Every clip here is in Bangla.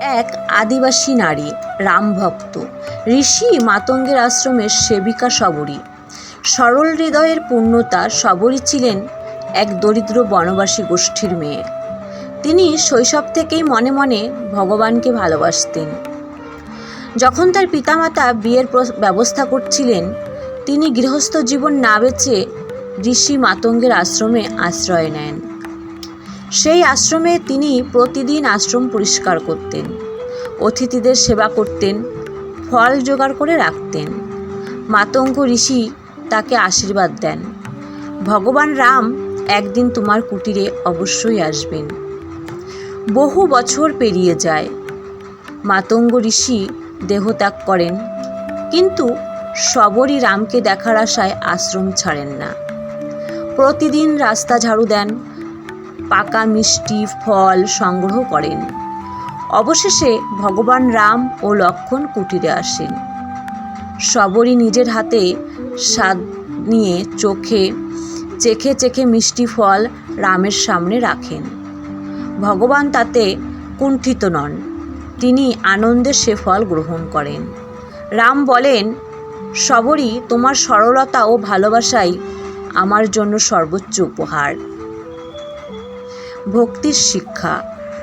এক আদিবাসী নারী রামভক্ত ঋষি মাতঙ্গের আশ্রমের সেবিকা সবরী সরল হৃদয়ের পূর্ণতা শবরী ছিলেন এক দরিদ্র বনবাসী গোষ্ঠীর মেয়ে। তিনি শৈশব থেকেই মনে মনে ভগবানকে ভালোবাসতেন। যখন তার পিতামাতা বিয়ের ব্যবস্থা করছিলেন, তিনি গৃহস্থ জীবন না বেঁচে ঋষি মাতঙ্গের আশ্রমে আশ্রয় নেন। সেই আশ্রমে তিনি প্রতিদিন আশ্রম পরিষ্কার করতেন, অতিথিদের সেবা করতেন, ফল জোগাড় করে রাখতেন। মাতঙ্গ ঋষি তাকে আশীর্বাদ দেন, ভগবান রাম, একদিন তোমার কুটিরে অবশ্যই আসবেন। বহু বছর পেরিয়ে যায়। মাতঙ্গ ঋষি দেহত্যাগ করেন, কিন্তু সবরই রামকে দেখার আশায় আশ্রম ছাড়েন না। প্রতিদিন রাস্তা ঝাড়ু দেন পাকা মিষ্টি ফল সংগ্রহ করেন। অবশেষে ভগবান রাম ও লক্ষণ কুটিরে আসেন। সবরই নিজের হাতে স্বাদ নিয়ে চোখে, চেখে চেখে মিষ্টি ফল রামের সামনে রাখেন। ভগবান তাতে কুণ্ঠিত নন। তিনি আনন্দে সে ফল গ্রহণ করেন। রাম বলেন, সবরই তোমার সরলতা ও ভালোবাসাই আমার জন্য সর্বোচ্চ উপহার। ভক্তির শিক্ষা।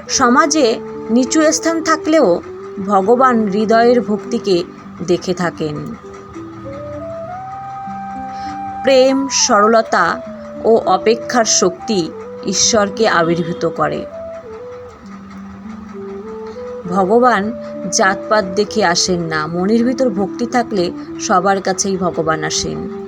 সমাজে নিচু স্থান থাকলেও ভগবান হৃদয়ের ভক্তিকে দেখে থাকেন। প্রেম, সরলতা ও অপেক্ষার শক্তি ঈশ্বরকে আবির্ভূত করে। ভগবান জাতপাত দেখে আসেন না, মনের ভিতর ভক্তি থাকলে সবার কাছেই ভগবান আসেন।